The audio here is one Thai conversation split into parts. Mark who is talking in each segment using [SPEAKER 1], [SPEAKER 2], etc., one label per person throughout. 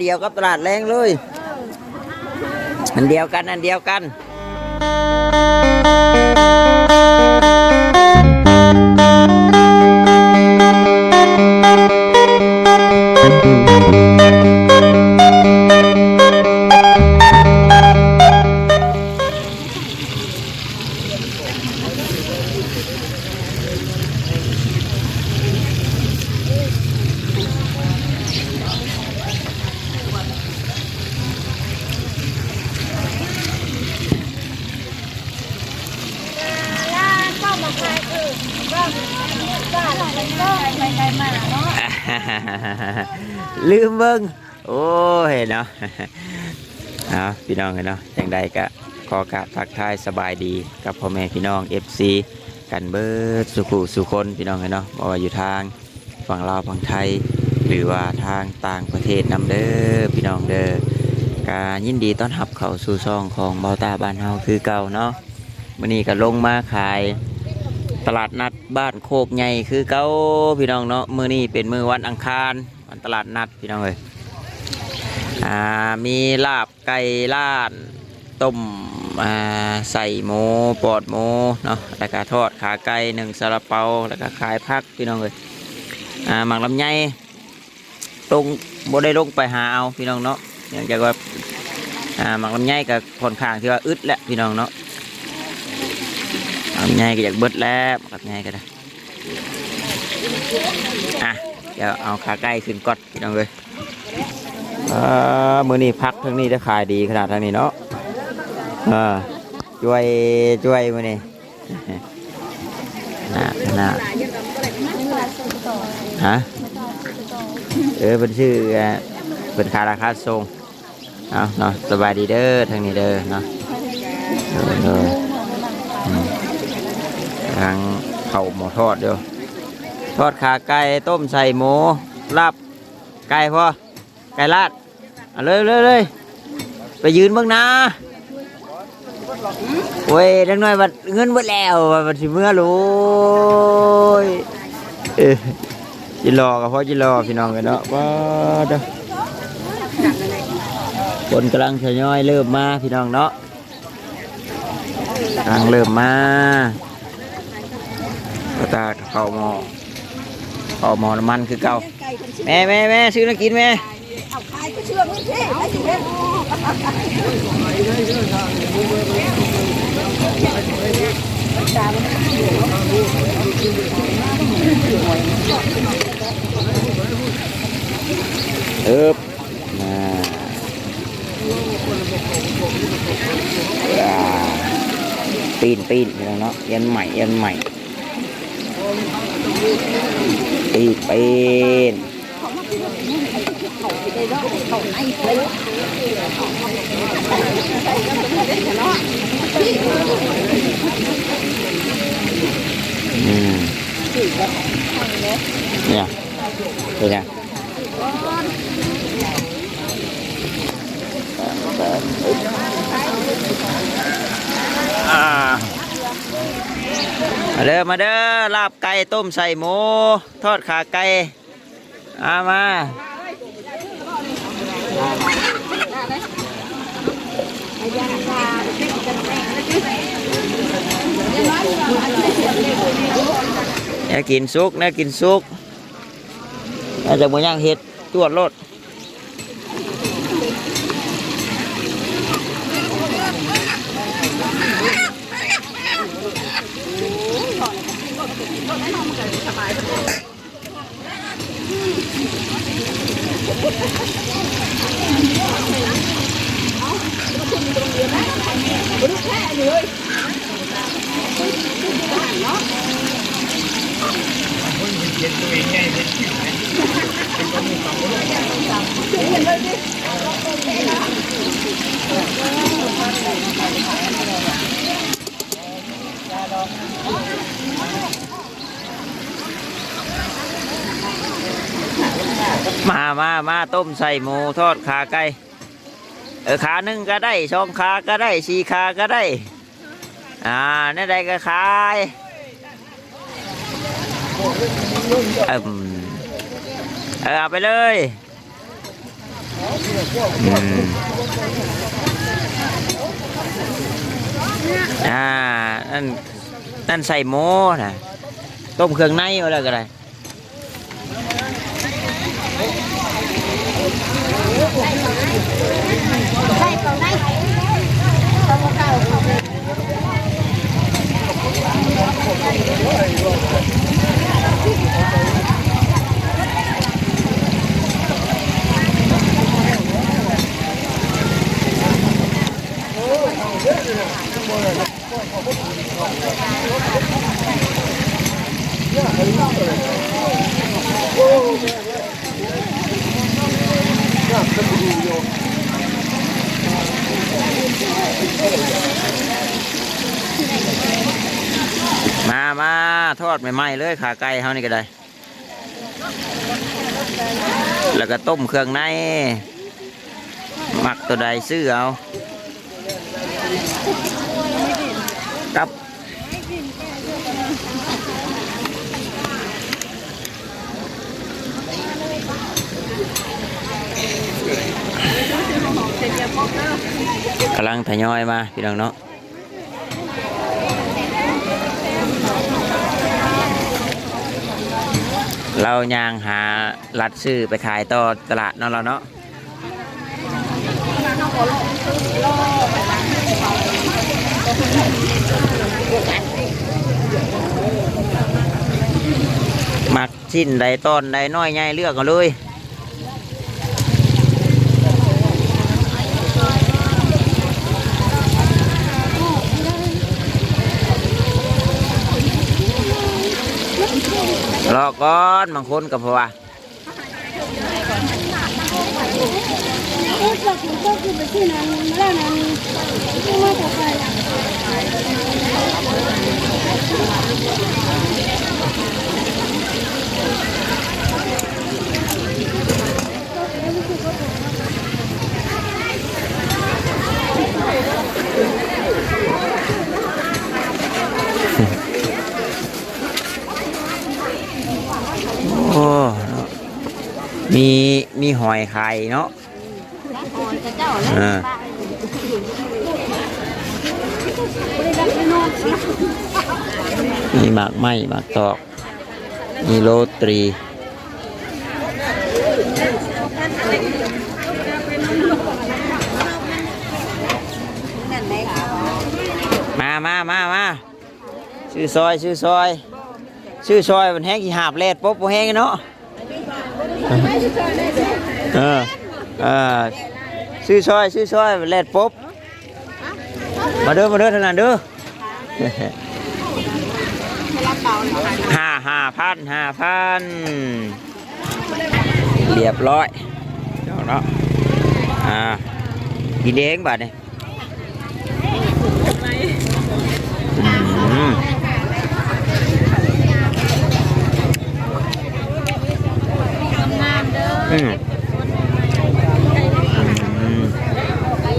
[SPEAKER 1] เดียวกับตลาดแรงเลย อันเดียวกัน อันเดียวกัน พี่น้องเนาะอย่างใดก็ขอกราบทักทายสบายดีกับพ่อแม่พี่น้อง FC กันเบิดสุขุสุคนพี่น้องเนาะบ่ว่าอยู่ทางฝั่งลาวฝั่งไทย หรือว่าทางต่างประเทศนำเด้อพี่น้องเด้อการยินดีต้อนรับเข้าสู่ช่องของเบาตาบ้านเฮาคือเก่าเนาะมื้อนี้ก็ลงมาขายตลาดนัดบ้านโคกใหญ่คือเก้าพี่น้องเนาะมื้อนี้เป็นมื้อวันอังคารวันตลาดนัดพี่น้องเอ้ย อ่ามีลาบไก่ล้านต้มอ่าใส่หมูปอดหมูเนาะแล้วก็ทอดขาไก่หนึ่งซาลาเปาแล้วก็ขายผักพี่น้องเอ้ยอ่าหมักลำไยตรงบ่ได้ลงไปหาเอาพี่น้องเนาะเนื่องจากว่าอ่าหมักลำไยกับค่อนข้างที่ว่าอึดแหละพี่น้องเนาะทำไงก็อยากเบิดแล้วกับไงก็ได้อะเดี๋ยวเอาขาไก่ขึ้นกอนพี่น้องเลย ออมือนี้พักทั้งนี้จะขายดีขนาดทั้งนี้เนาะเออช่วยช่วยมือนี้น่าน่าฮะเออเป็นชื่อเป็นคาราคาทรงเอาเนาะสบายดีเด้อทางนี้เด้อเนาะเออเอออืมทางเผาหมูทอดเดียวทอดขาไก่ต้มใส่หมูลาบไก่พอ ไก่ลาดเอาเลยเลยเลยไปยืนเบ้างนะโอ้ยทั้งน้อยบัดเงินหมดแล้วบัดสิเมื่อโลยจิรอกับพ่อจิรอพี่น้องกันเนาะว้าเด้อคนกำลังทยอยเริ่มมาพี่น้องเนาะกำลังเริ่มมากระตาเข้าหมอเข้าหมอน้ำมันคือเก่าแม่แม่แม่ซื้อมากินแม่
[SPEAKER 2] เอาขายก็เชื่อมึงสิไอ้สิเด้
[SPEAKER 1] เอิบปีนปีนพี่น้องเนาะยันใหม่ยันใหม่ปีนปีน อืมเนี่ยเป็นไงอ่ามาเด้อมาเด้อลาบไก่ต้มใส่หมู ทอดขาไก่อามา เนี่ยกินซุกเนี่ยกินซุกน่าจะมาย่างเห็ดตรวจรถ มามามาต้มใส่หมูทอดขาไก่เออขาหนึ่งก็ได้สองขาก็ได้สี่ขาก็ได้ อ่านั่นใดก็ขายเอ่มเออเอาไปเลย อืมอ่านั่นนั่นใส่หม้อนะต้มเครื่องในอะไรก็ได้
[SPEAKER 3] ใช่เก่าได้เก่าเก่า
[SPEAKER 1] มามาทอดใหม่ๆเลยขาไก่เฮานี่ก็ได้ แล้วก็ต้มเครื่องใน หมักตัวใดซื้อเอาครับ กำลังทยอยมาพี่น้องเนาะเรายางหารัดซื้อไปขายต่อตลาดเนาะเราเนาะมักชิ้นใดตอนใดน้อยใหญ่เลือกกันเลย อก่อนบางคนกับพว่า
[SPEAKER 3] เอ๊ะจากหนูก็คือไปที่นั้นแล้วนั้นที่มาจากใครล่ะ
[SPEAKER 1] โอ้เนาะมี มีหอยไข่เนาะ
[SPEAKER 3] คอยจะเจ้าแล้ว
[SPEAKER 1] อ่ามีหมากไหมหมากตอก มีโรตรี
[SPEAKER 3] นั่นไหนคะ
[SPEAKER 1] มามามามาชื่อซอย ชื่อซอย ชื่อซอยมันแห้งกี่หาบเลดปุ๊บบ่แห้งเนาะ เออเออชื่อซอยชื่อซอยเลดปุ๊บมาเด้อมาเด้อเท่านั้นเด้อห้าห้าพันห้าพันเรียบร้อยเดี๋ยวนาะอ่ากินเองบัดนี่อืมอืมอืม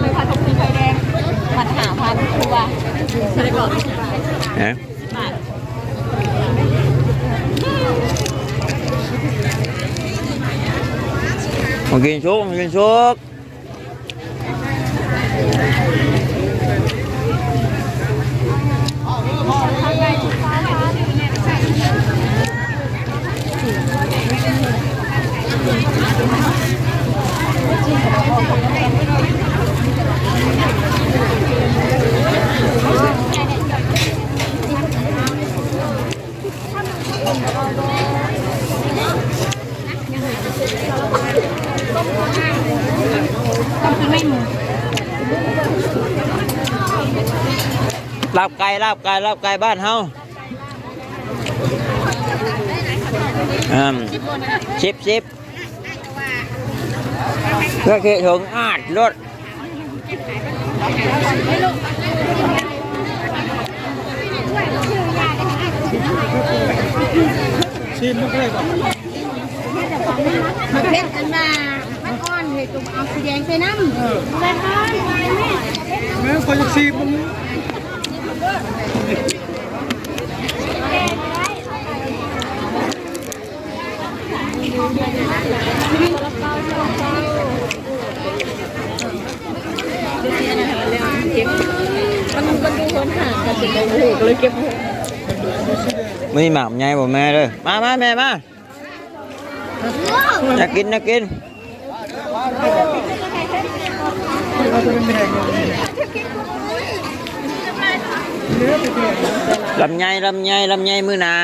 [SPEAKER 3] ไม่พัดทุกทีไฟแดงพัดหาพันครัว ใช่ก่อน
[SPEAKER 1] เอ๊ะมากินชุกมากินชุกลาบไก่ลาบไก่ลาบไก่บ้านเฮาอืมชิบชิบเพื่อเกะถึงอาดรถ
[SPEAKER 3] มันเผ็ดกันมามันอ่อนเห็ดตัวเอาสีแดงใส่น้ำไปค่ะไปแม่
[SPEAKER 4] แม่คนจะซีมึง
[SPEAKER 3] เคนห่าง มีหมาก
[SPEAKER 1] ใหญ่บ่แม่เด้อมามาแม่มาอยากกินอยากกิน ลำไยลำไยลำไยมือนา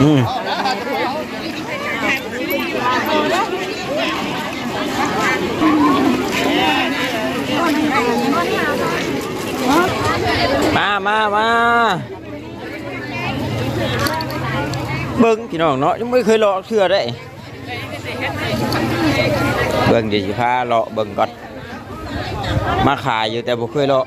[SPEAKER 1] อืมมามามาเบิ้งพี่น้องเนาะยังไม่เคยเลาะเชื่อได้เบิ้งเดี๋ยวสิพาเลาะเบิ้งก่อนมาขายอยู่แต่บ่เคยเลาะ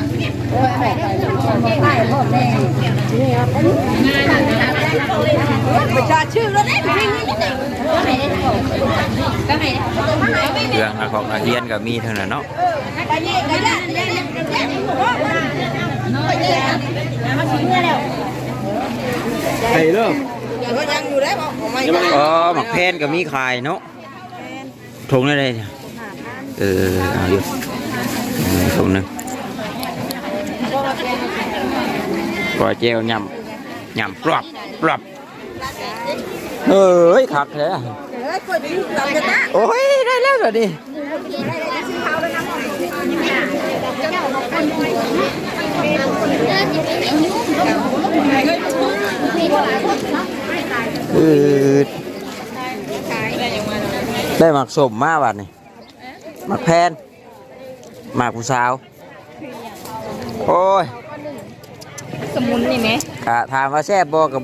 [SPEAKER 1] ของอาเฮียนก็มีเท่านั้นเนาะ
[SPEAKER 5] ไอ้เริ่ม
[SPEAKER 1] อ๋อหมักเพนก็มีขายเนาะถุงได้เลยเนี่ยเออเอาอยู่เออถุง หนึงก็เจลยำยำปรับปรับเอ้ยคักแท้โอ้ยได้แล้วเหรอดิอืดได้หมักสมมาบัดนี่หมักแพนหมักผู้สาว โอ้ย
[SPEAKER 3] สมุนนี่ไหม
[SPEAKER 1] กะถามว่าแซ่บบ่กับ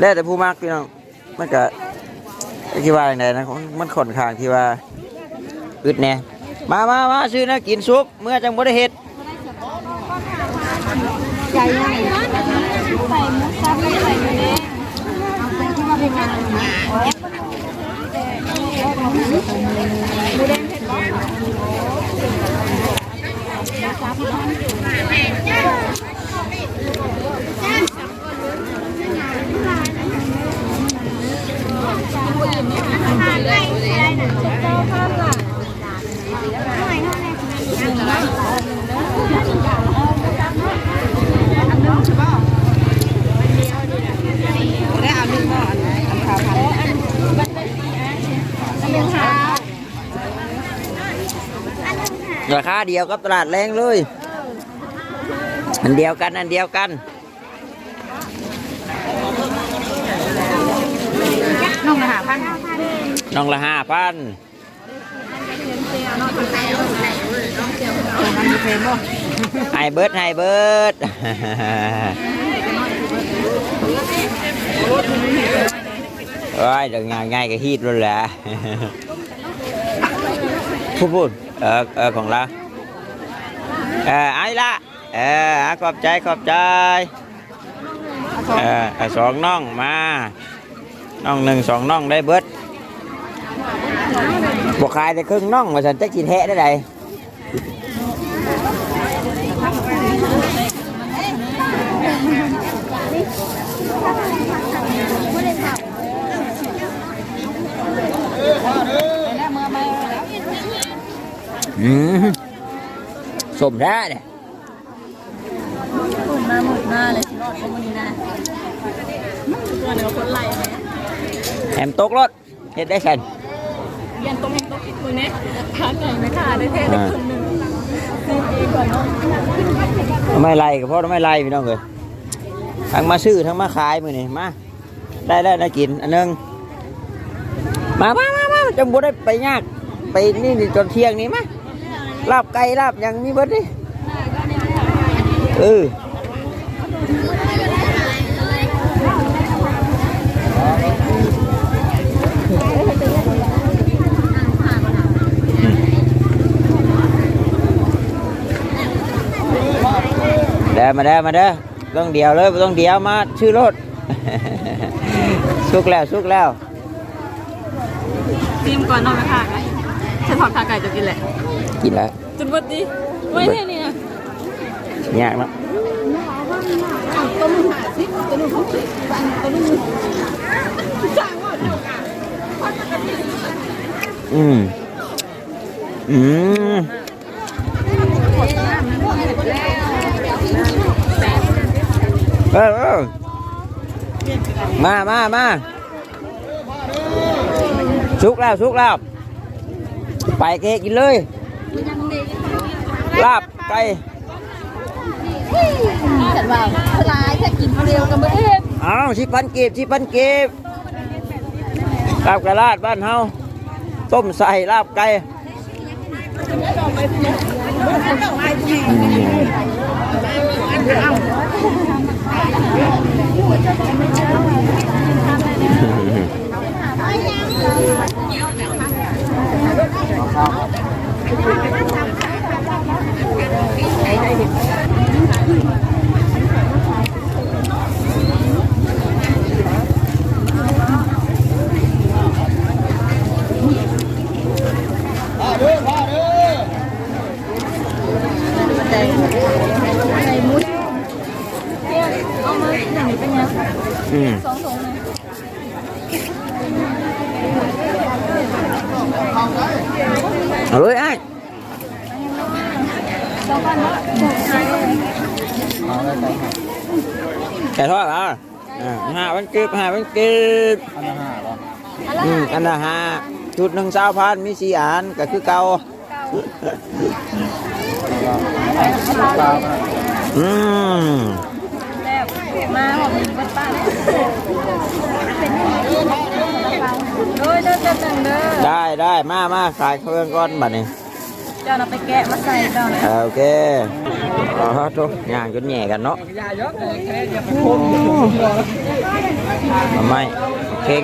[SPEAKER 1] แล้วแต่ผู้มักพี่น้องมันก็คิดว่าอย่างไรนะมันค่อนข้างที่ว่าอึดแน่มามามาซื้อนะกินซุปเมื่อจังบ่ได้เฮ็ด
[SPEAKER 2] ใจใหญ่ใส่มุกซับใส่ไปเลยเอาไปที่มาเป็นงานนะ
[SPEAKER 1] ราคาเดียวกับตลาดแรงเลย อันเดียวกัน อันเดียวกัน
[SPEAKER 3] น้องนะหาพัน
[SPEAKER 1] น้องละห้าพันไฮเบิร์ดไฮเบิร์ด โอ้ยเดี๋ยวง่ายง่ายก็ฮีดรุ่นแหละพูดพูดเออเออของเราเออไอ้ละเออขอบใจขอบใจเออสองน่องมาน่องหนึ่งสองน่องได้เบิดบวกขายแต่ครึ่งน่องมาสันจะกินแทะได้ได สมได้เนี่ย
[SPEAKER 3] คนมาหมดหน้าเลยรอดก็มันนี่นะตัวเนื้อคนไหลไหม
[SPEAKER 1] แหมตกรถเฮ็ดได้กัน
[SPEAKER 3] ยันต้มต้มอีกมือเนี่ยขาไก่ไม่ขาได้แค่ได้คนหนึ่งซื้อเองก่อนเนาะ
[SPEAKER 1] ไม่ไล่ก็เพราะไม่ไล่พี่น้องเลยทั้งมาซื้อทั้งมาขายมือนี่มาได้แล้วได้กินอันหนึงมามามามาจังบ่ได้ไปยากไปนี่นี่จนเที่ยงนี่มา ลาบไก่ลาบยังมีเบิดดิเออเด้มาเด้มาเด้ต้องเดียวเลยต้องเดียวมาชื่อรถสุกแล้วสุกแล้ว
[SPEAKER 3] ทีมก่อนนอนมาขาไก่ฉันถอดขาไก่จะกินแหละ
[SPEAKER 1] กินแล้ว
[SPEAKER 3] จุดบดดีไม่ใช่นี่นะ
[SPEAKER 1] ยากเนาะ
[SPEAKER 3] ตัวนึงหาสิตัวนึงเขาสิบ้านตัวนึงจ้างว่าเดียวกัน
[SPEAKER 1] อืม อืมเออเออมามามาสุกแล้วสุกแล้ว ไปเกะกินเลยลาบ ไก่
[SPEAKER 3] ฉันว่าสลายแค่กินเดียวกันบ่เอง
[SPEAKER 1] อ้าวชิพันเก็บชิพันเก็บลาบกระลาดบ้านเฮาต้มใส่ลาบไก่อืมเอาเลยไอ้แกทอดเหรอ อ่าห้าวันเก็บห้าวันเก็บ
[SPEAKER 5] อันละห้าเหรอ
[SPEAKER 1] อืมอันละห้าชุดหนึ่งสาวพันมีสี่อันก็คือเก่า
[SPEAKER 5] ปลา
[SPEAKER 1] อืม
[SPEAKER 3] มาบอกมีบ้านป้าโอ้ยเดินเดินเดินเด้อ
[SPEAKER 1] ได้ได้มามาขายเครื่องก้อนบัดนี้
[SPEAKER 3] เจ้าเราไปแกะมาใส่เจ้าเลย
[SPEAKER 1] อ่าโอเคอ๋อทุกอย่างจนแหย่กันเนาะทำไมเก่ง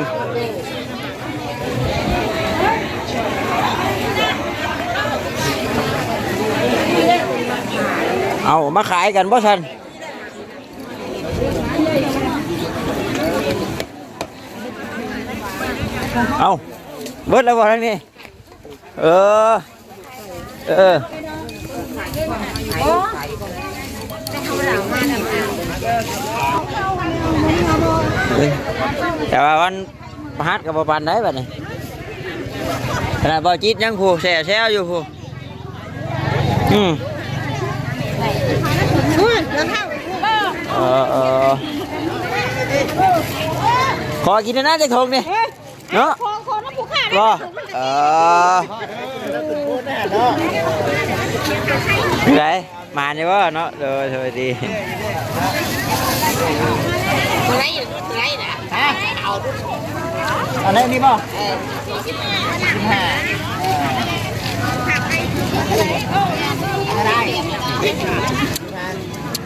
[SPEAKER 1] เอามาขายกันบ่ทันเอาเบิดแล้วบ่ทั้งนี้เออ เออเอ้ยแต่ว่าวันประหัดกับปันได้แบบนี้ขนาดบอจิตยังผูแช่แช่อยู่ผูอืมเออเออขอกินน้าจะทงนี่เนาะ
[SPEAKER 3] ขอขอน้ำผู้ข้า
[SPEAKER 1] รอ เออไหนมาเนี่ยว่าเนาะเดยเดยดี
[SPEAKER 5] อันนี้นี่ป่ะ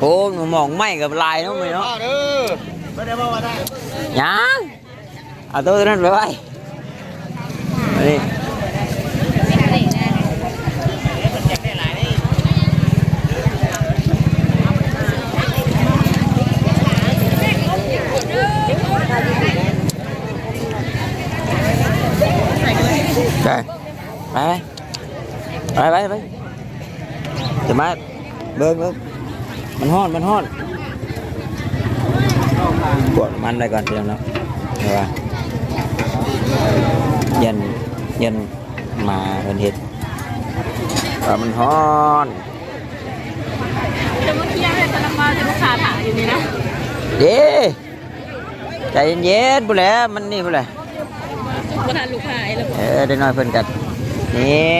[SPEAKER 1] โอ้หนูมองไม่กับลายเนาะไม่เนาะ
[SPEAKER 5] เด้อไม่ได้บอกว่าได้
[SPEAKER 1] ยังเอาตัวนั้นไปไว้ม ไปไปไปไปจะมาเบิ้งเบิ้งมันฮ้อนมันฮ้อนกดมันได้ก่อนเพียงเนาะเห็นปะยันยันมาเป็นเห็ดว่ามันฮ้อน
[SPEAKER 3] จะมาเที่ยวเลยตะลังมาจะลูกค้าถามอยู่นี่นะ
[SPEAKER 1] เด้ใจเย็นๆบุแหล้วมันนี่บุแหละ
[SPEAKER 3] ประธานลูกค้าไอ้ละ
[SPEAKER 1] เออได้น้อยเพิ่นกัน นี่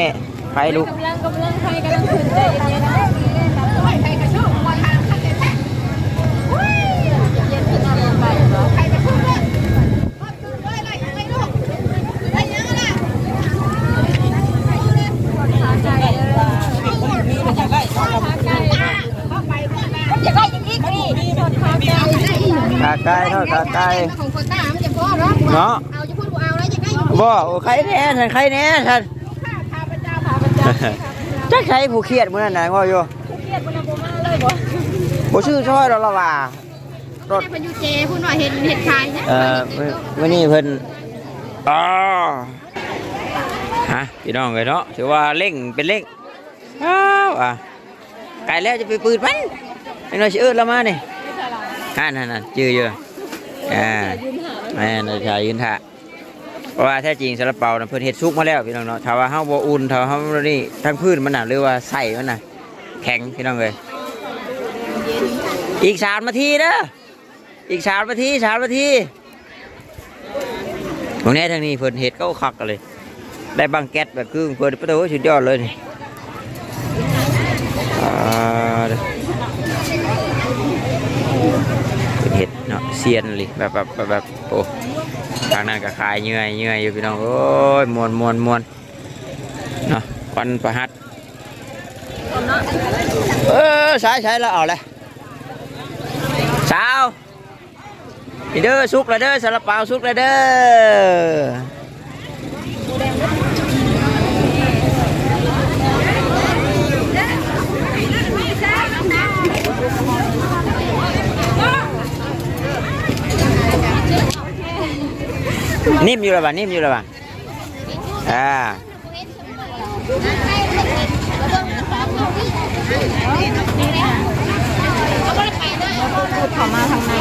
[SPEAKER 1] ไฟลุก
[SPEAKER 3] กำลังกำลังใครกำลังขึ้นใจเย็นๆนะใครกระชุ่มมาทางข้างในเย็นกินอะไรไปเหรอใครกระชุ่มเลยขาไก่ขาไก่อยากได้ยังอีกนี่หมดขาไก่
[SPEAKER 1] ขาไก่เนาะขาไก่
[SPEAKER 2] ของคนตามันจะพอเนาะ
[SPEAKER 1] เนาะ
[SPEAKER 2] เอาจะพูดกูเอาแล้วจะได้
[SPEAKER 1] บ่โอ้ใครแน่ท่านใครแน่ท่าน
[SPEAKER 3] ข้าพเจ้าข้าพเจ้า
[SPEAKER 1] จักใครผู้เครียดมื้อนั้นน่ะงออยู่
[SPEAKER 3] เครียดมันบ่มาเลยบ่
[SPEAKER 1] บ่ชื่อช่อยดอกละว่ารถ
[SPEAKER 2] พยุเจพูดว่าเห็นเห็นชายนะ
[SPEAKER 1] เอ่อมื้อวันนี้เพิ่นอ๋อฮะพี่น้องเลยเนาะถือว่าเร่งเป็นเร่งอ้าวอะไก่แล้วจะไปปืนมันไอ้น้อยสิเอิ้นเรามานี่นั่นนั่นนั่นจื้ออยู่อ่า
[SPEAKER 3] ยืนหา
[SPEAKER 1] แม่นายชายยืนท่า เพราะว่าแท้จริงซาลาเปานะเพิ่นเฮ็ดซุกมาแล้วพี่น้องเนาะถ้าว่าเฮาบ่อุ่นถ้าเฮานี่ทั้งพื้นมันน่ะหรือว่าใส่มันน่ะแข็งพี่น้องเอ้ยอีก3นาทีเด้ออีก3นาที3นาทีตรงนี้ทางนี้เพิ่นเฮ็ดก็คักเลย ได้บังแก๊สแบบคือเพิ่นประตูสุดยอดเลยนี่เด้อเพิ่นเฮ็ดเนาะเซียนเลยแบบแบบแบบโอ้ ทางนั้นก็ขายเงื่อยเงื่อยอยู่พี่น้องโอ้ยมวนมวนมวนเนาะควันประหัดเออใช้ใช้แล้วเอาเลยสาวนี่เด้อสุกเลยเด้อสาลาเปาสุกเลยเด้อ นิ่มอยู่แล้วป่ะนิ่มอยู่แล้วป่ะอ่า
[SPEAKER 3] ขอมาทางใน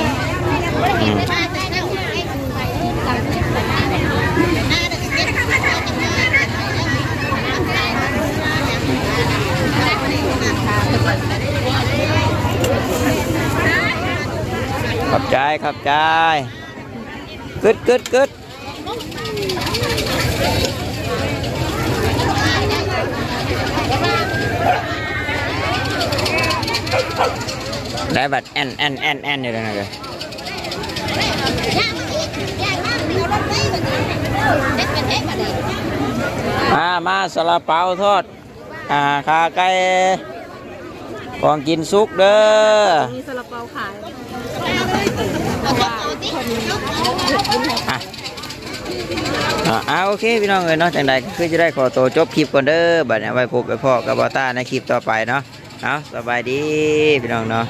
[SPEAKER 1] ขอบใจ ขอบใจกึดกึดกึด ได้บัตรแอนแอนแอนแอนอยู่แล้วนะเด้อมามาสลาเปาทอด อ่าขาไก่ของกินซุกเด้อ
[SPEAKER 3] มีซาลาเปาขาย
[SPEAKER 1] อะอ่ เอาโอเคพี่น้องเอ้ยเนาะจังใดก็คือจะได้ขอตัวจบคลิปก่อนเด้อบัดนี้ไว้พบไปพ่อกับบอต้าในคลิปต่อไปเนาะเอาสบายดีพี่น้องเนาะ